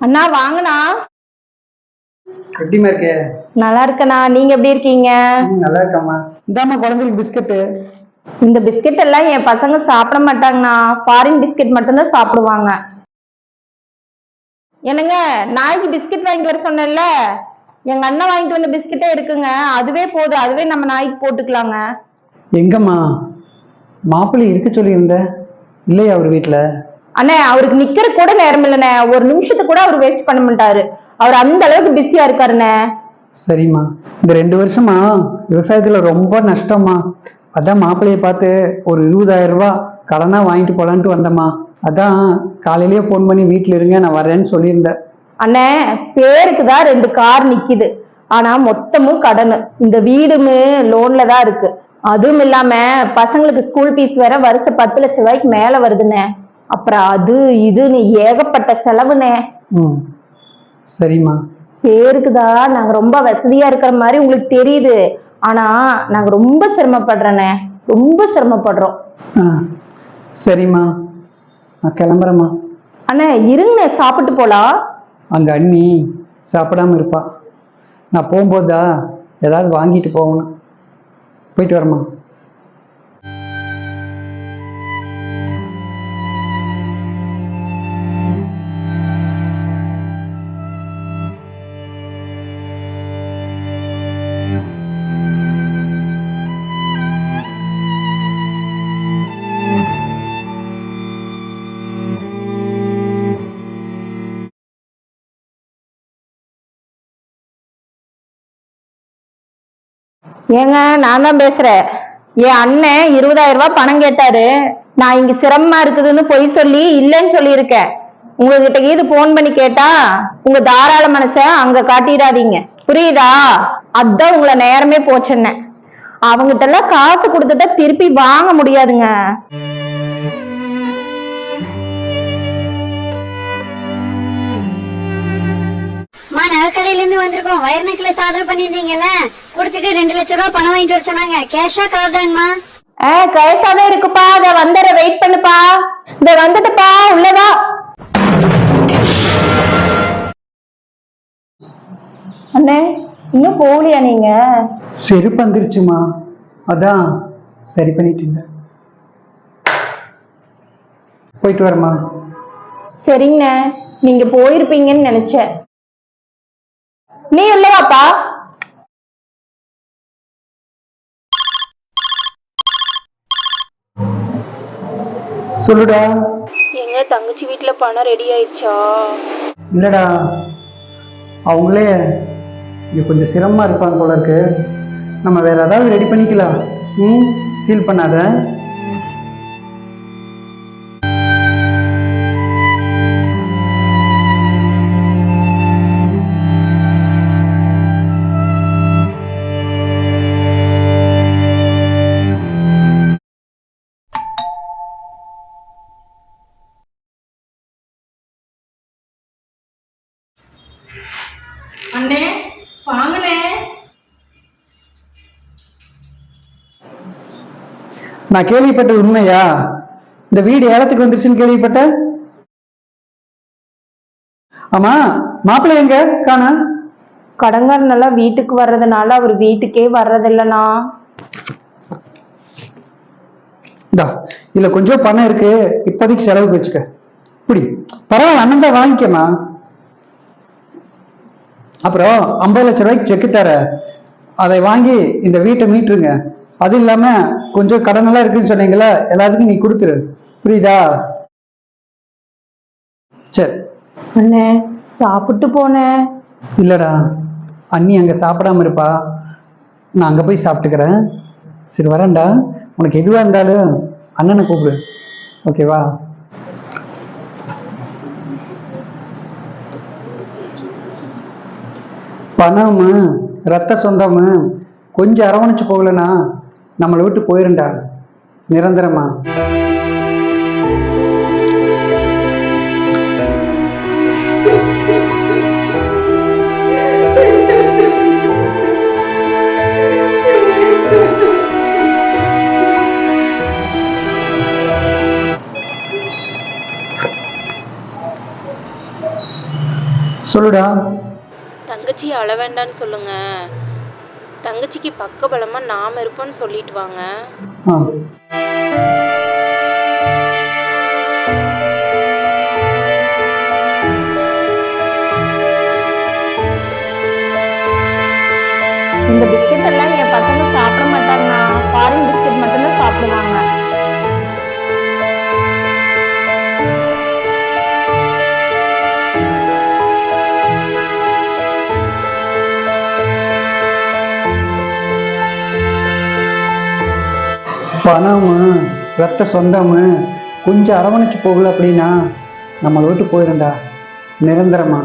அண்ணா வாங்கண்ணா. எப்படிமா இருக்கே? நல்லா இருக்கண்ணா. நீங்க எப்படி இருக்கீங்க? நல்லா இருக்காம்மா. இதாம்மா குழந்தைக்கு பிஸ்கட்டு. இந்த பிஸ்கட் எல்லாம் என் பசங்க சாப்பிட மாட்டாங்கண்ணா. ஃபாரின் பிஸ்கட் மட்டும்தான் சாப்பிடுவாங்க. என்னங்க நாளைக்கு பிஸ்கட் வாங்கிட்டு வர சொன்னேன்ல? எங்க அண்ணன் வாங்கிட்டு வந்த பிஸ்கட்டே இருக்குங்க. அதுவே போதும். அதுவே நம்ம நாய்க்கு போட்டுக்கலாங்க. எங்கம்மா? மாப்பிள்ளை இருக்க சொல்லியிருந்த. இல்லையா அவர் வீட்டில் அண்ணே அவருக்கு நிக்கிற கூட நேரம் இல்லைண்ணே. ஒரு நிமிஷத்தை கூட அவர் வேஸ்ட் பண்ண மாட்டாரு. அவர் அந்த அளவுக்கு பிஸியா இருக்காருண்ணே. சரிம்மா. இந்த ரெண்டு வருஷமா விவசாயத்தில் ரொம்ப நஷ்டம்மா. அதான் மாப்பிள்ளையை பார்த்து ஒரு இருபதாயிரம் ரூபாய் கடனாக வாங்கிட்டு போலான்ட்டு வந்தம்மா. அதான் காலையிலேயே ஃபோன் பண்ணி வீட்டில் இருங்க நான் வரேன்னு சொல்லியிருந்தேன். அண்ணே பேருக்கு தான் ரெண்டு கார் நிக்குது. ஆனா மொத்தமும் கடன். இந்த வீடுமே லோன்ல தான் இருக்கு. அதுவும் இல்லாம பசங்களுக்கு ஸ்கூல் ஃபீஸ் வேற வருஷம் பத்து லட்சம் ரூபாய்க்கு மேல வருதுண்ணே. அப்புறம் அது இதுன்னு ஏகப்பட்ட செலவுண்ணே ம். சரிம்மா. பேருக்கு தான் நாங்க ரொம்ப வசதியா இருக்கிற மாதிரி உங்களுக்கு தெரியுது. ஆனா நாங்க ரொம்ப சிரமப்படுறோண்ணே. ரொம்ப சிரமப்படுறோம். சரிம்மா. நான் கிளம்புறேம்மா. அண்ணே இருங்கண்ணே சாப்பிட்டு போலாம். அங்கே அண்ணி சாப்பிடாம இருப்பா. நான் போகும்போதா ஏதாவது வாங்கிட்டு போகணும். போயிட்டு வரேம்மா. ஏங்க நான் தான் பேசுறேன். என் அண்ணன் இருபதாயிரம் ரூபாய் பணம் கேட்டாரு. நான் இங்க சிரமமா இருக்குதுன்னு பொய் சொல்லி இல்லைன்னு சொல்லியிருக்கேன். உங்ககிட்ட கீது போன் பண்ணி கேட்டா உங்க தாராள மனச அங்க காட்டிடாதீங்க. புரியுதா? அதான் உங்களை நேரமே போச்சுன்னேன். அவங்கிட்ட எல்லாம் காசு கொடுத்துட்டா திருப்பி வாங்க முடியாதுங்க. அம்மா நகைக்கடையில இருந்து வந்திருக்கோம். வயர் நெக்லஸ் ஆர்டர் பண்ணிருந்தீங்கல்ல கொடுத்துட்டு ரெண்டு லட்ச ரூபாய் பணம் வாங்கிட்டு வர சொன்னாங்க. கேஷா கார்டாங்கம்மா ஆ கைசாவே இருக்குப்பா. அத வந்துடுற வெயிட் பண்ணுப்பா. இந்த வந்துட்டுப்பா உள்ளவா அண்ணே இன்னும் போகலையா நீங்க? செருப்பு வந்துருச்சுமா அதான் சரி பண்ணிட்டு இருந்தேன் போயிட்டு வரேம்மா. சரிங்கண்ணே. நீங்க போயிருப்பீங்கன்னு நினைச்சேன். நீ இல்லவாப்பா சொல்லுடா. எங்க தங்கச்சி வீட்ல பணம் ரெடி ஆயிடுச்சா இல்லைடா. அவங்களே இங்கே கொஞ்சம் சிரமமாக இருப்பாங்க போல இருக்கு. நம்ம வேற ஏதாவது ரெடி பண்ணிக்கலாம். ம் ஃபீல் பண்ணாத. நான் கேள்விப்பட்டது உண்மையா? இந்த வீடு ஏலத்துக்கு வந்துருச்சுன்னு கேள்விப்பட்ட ஆமா மாப்பிள்ளை எங்க? காண. கடங்காரனெல்லாம் வீட்டுக்கு வர்றதுனால அவர் வீட்டுக்கே வர்றதில்லண்ணா. இந்தா இதுல கொஞ்சம் பணம் இருக்கு. இப்போதைக்கு செலவுக்கு வச்சுக்க. இப்படி பரவாயில்ல அண்ணன் தான் வாங்கிக்கமா அப்புறம் ஐம்பது லட்ச ரூபாய்க்கு செக்கு தர அதை வாங்கி இந்த வீட்டை மீட்டுருங்க. அது இல்லாம கொஞ்சம் கடனெல்லாம் இருக்குன்னு சொன்னீங்களே எல்லாத்துக்கும் நீ கொடுத்துரு. புரியுதா? சரி. அண்ணே சாப்பிட்டு போனேன் இல்லடா அண்ணி அங்க சாப்பிடாம இருப்பா. நான் அங்க போய் சாப்பிட்டுக்கிறேன். சரி வரேன்டா. உனக்கு எதுவா இருந்தாலும் அண்ணனை கூப்பிடு. ஓகேவா பணம் ரத்த சொந்தம் கொஞ்சம் அரவணைச்சு போகலனா நம்மளை விட்டு போயிருண்டா? நிரந்தரமா? சொல்லுடா. தங்கச்சி அழ வேண்டான்னு சொல்லுங்க. தங்கச்சிக்கு பக்கபலமா நாம இருப்போம்னு சொல்லிட்டு வாங்க இந்த பணம் ரத்த சொந்தம் கொஞ்சம் அரவணைச்சு போகல அப்படின்னா நம்மளை விட்டு போயிருந்தா நிரந்தரமா?